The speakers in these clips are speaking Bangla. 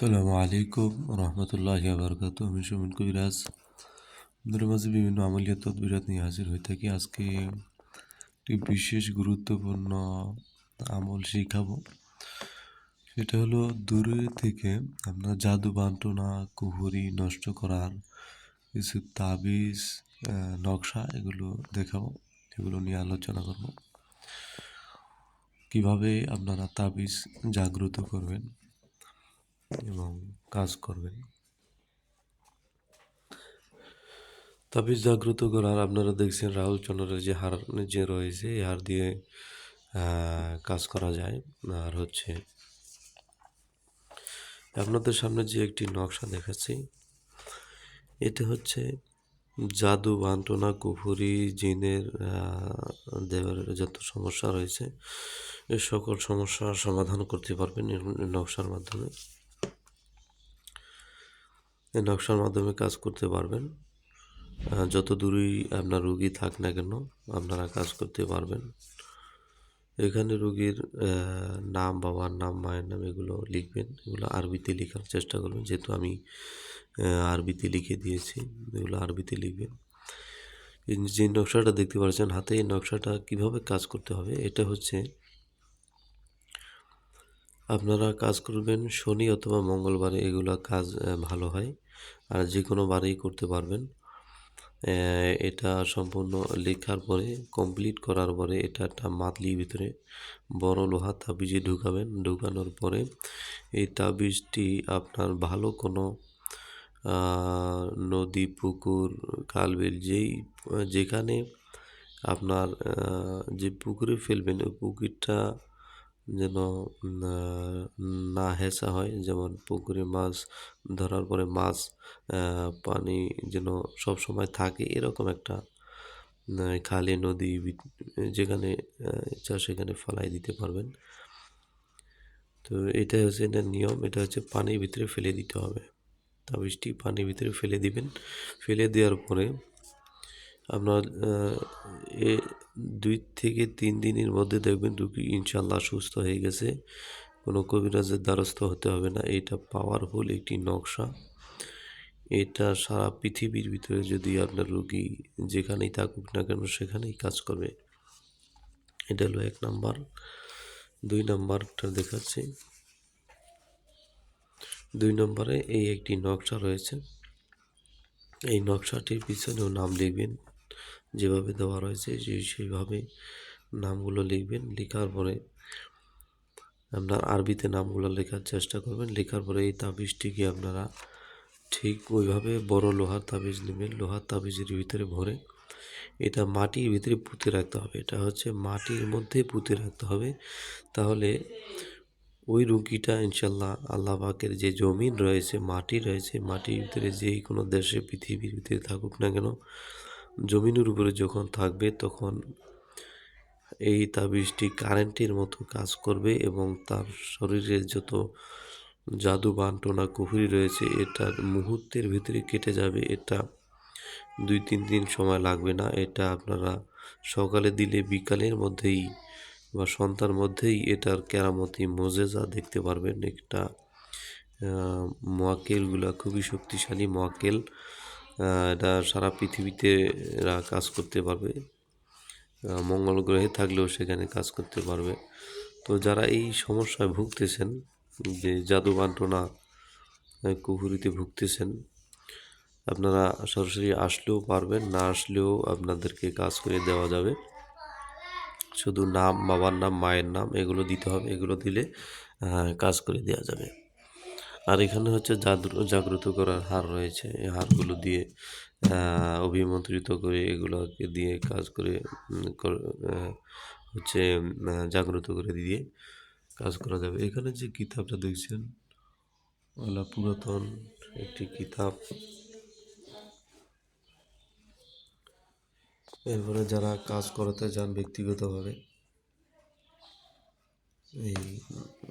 আসসালামু আলাইকুম রহমতুল্লাহ বারকাত আমি সুমন কবিরাজ। আপনাদের মাঝে বিভিন্ন আমলিয়া তদবিরাত নিয়ে হাজির হয়ে থাকি। আজকে একটি বিশেষ গুরুত্বপূর্ণ আমল শিখাবো। সেটা হলো, দূরে থেকে আপনার জাদু বান্টনা কুহুরি নষ্ট করার কিছু তাবিজ নকশা এগুলো দেখাবো, এগুলো নিয়ে আলোচনা করব। কীভাবে আপনারা তাবিজ জাগ্রত করবেন? এবং কাজ করবেন। তাবিজ জাগ্রত করার আপনারা দেখছেন রাহুল চন্দ্রের যে হার যে রয়েছে, এই হার দিয়ে কাজ করা যায়। আর হচ্ছে, আপনাদের সামনে যে একটি নকশা দেখাচ্ছি, এটা হচ্ছে জাদু বান্টনা কুফুরি জিনের দেবের যত সমস্যা রয়েছে এই সকল সমস্যার সমাধান করতে পারবেন নকশার মাধ্যমে। এই নকশার মাধ্যমে কাজ করতে পারবেন। যত দূরেই আপনার রুগী থাক না কেন, আপনারা কাজ করতে পারবেন। এখানে রুগীর নাম, বাবার নাম, মায়ের নাম এগুলো লিখবেন। এগুলো আরবিতে লেখার চেষ্টা করবেন। যেহেতু আমি আরবিতে লিখে দিয়েছি, এগুলো আরবিতে লিখবেন। যে নকশাটা দেখতে পাচ্ছেন, হাতে এই নকশাটা কীভাবে কাজ করতে হবে, এটা হচ্ছে আপনারা কাজ করবেন শনি অথবা মঙ্গলবারে এগুলো কাজ ভালো হয়। আর যে কোনো বারেই করতে পারবেন। এটা সম্পূর্ণ লেখার পরে কমপ্লিট করার পরে এটা একটা মাতলির ভিতরে বড় লোহা তাবিজে ঢুকাবেন। ঢুকানোর পরে এই তাবিজটি আপনার ভালো কোনো নদী, পুকুর খালবিল যেই, যেখানে আপনার যে পুকুরে ফেলবেন, ওই পুকুরটা যেন না হেঁচা হয়। যেমন পুকুরে মাছ ধরার পরে মাছ পানি যেন সব সময় থাকে এরকম একটা খালে, নদী যেখানে ইচ্ছা সেখানে ফেলাই দিতে পারবেন। তো এটা হচ্ছে এটার নিয়ম, এটা হচ্ছে পানির ভিতরে ফেলে দিতে হবে। তাবিজটি পানির ভিতরে ফেলে দিবেন। ফেলে দেওয়ার পরে আপনার এ দুই থেকে তিন দিনের মধ্যে দেখবেন রুগী ইনশাল্লাহ সুস্থ হয়ে গেছে। কোনো কবিরাজের দ্বারস্থ হতে হবে না। এটা পাওয়ারফুল একটি নকশা। এটা সারা পৃথিবীর ভিতরে যদি আপনার রুগী যেখানেই থাকুক না কেন সেখানেই কাজ করবে। এটা হলো এক নাম্বার। দুই নাম্বারটা দেখাচ্ছি। দুই নম্বরে এই একটি নকশা রয়েছে। এই নকশাটির পিছনেও নাম লিখবেন যেভাবে দেওয়া রয়েছে, যে সেইভাবে নামগুলো লিখবেন। লেখার পরে আপনার আরবিতে নামগুলো লেখার চেষ্টা করবেন। লেখার পরে এই তাবিজটিকে আপনারা ঠিক ওইভাবে বড় লোহার তাবিজ নেবেন। লোহার তাবিজের ভিতরে ভরে এটা মাটির ভিতরে পুঁতে রাখতে হবে। এটা হচ্ছে মাটির মধ্যে পুঁতে রাখতে হবে। তাহলে ওই রুগীটা ইনশাল্লাহ আল্লাহ পাকের যে জমিন রয়েছে, মাটি রয়েছে, মাটির ভিতরে যেই কোনো দেশে পৃথিবীর ভিতরে থাকুক না কেন জমিনের উপরে যখন থাকবে, তখন এই তাবিজটি কারেন্টের মতো কাজ করবে এবং তার শরীরে যত জাদু বান্টনা কুহুরি রয়েছে, এটার মুহূর্তের ভিতরে কেটে যাবে। এটা দুই তিন দিন সময় লাগবে না। এটা আপনারা সকালে দিলে, বিকালের মধ্যেই বা সন্তার মধ্যেই এটার কেরামতি মোজেজা দেখতে পারবেন। একটা মোয়াক্কেলগুলো খুবই শক্তিশালী মোয়াক্কেল। এটা সারা পৃথিবীতে এরা কাজ করতে পারবে। মঙ্গল গ্রহে থাকলেও সেখানে কাজ করতে পারবে। তো যারা এই সমস্যায় ভুগতেছেন, যে জাদু বান্টনা কুহুরিতে ভুগতেছেন, আপনারা সরাসরি আসলেও পারবেন, না আসলেও আপনাদেরকে কাজ করে দেওয়া যাবে। শুধু নাম, বাবার নাম, মায়ের নাম, এগুলো দিতে হবে, এগুলো দিলে কাজ করে দেওয়া যাবে। আর এখানে হচ্ছে জাগ্রত করার হার রয়েছে। এই হারগুলো দিয়ে অভিমন্ত্রিত করে এগুলোকে দিয়ে কাজ করে হচ্ছে জাগ্রত করে দিয়ে কাজ করা যাবে। এখানে যে কিতাবটা দেখছেন, ওলা পুরাতন একটি কিতাব। এরপরে যারা কাজ করাতে যান ব্যক্তিগতভাবে, এই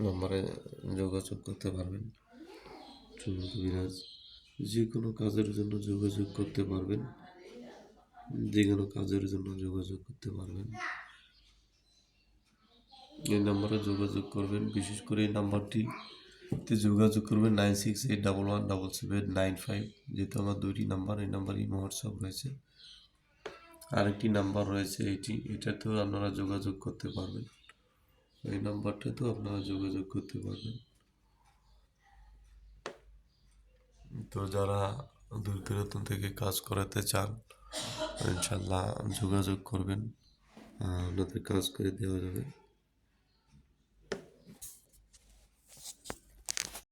নম্বরে যোগাযোগ করতে পারবেন। কবিরাজ যে কোনো কাজের জন্য যোগাযোগ করতে পারবেন। যে কোনো কাজের জন্য যোগাযোগ করতে পারবেন। এই নাম্বারে যোগাযোগ করবেন। বিশেষ করে এই নাম্বারটি যোগাযোগ করবেন nine six eight double one double seven nine five. যেহেতু আমার দুইটি নাম্বার, এই নাম্বারই হোয়াটসঅ্যাপ রয়েছে। আরেকটি নাম্বার রয়েছে এইটি এটাতেও আপনারা যোগাযোগ করতে পারবেন। এই নাম্বারটাতেও আপনারা যোগাযোগ করতে পারবেন। তো যারা দূর দূরান্ত থেকে কাজ করাতে চান, ইনশাল্লাহ যোগাযোগ করবেন। আপনাদের কাজ করে দেওয়া যাবে।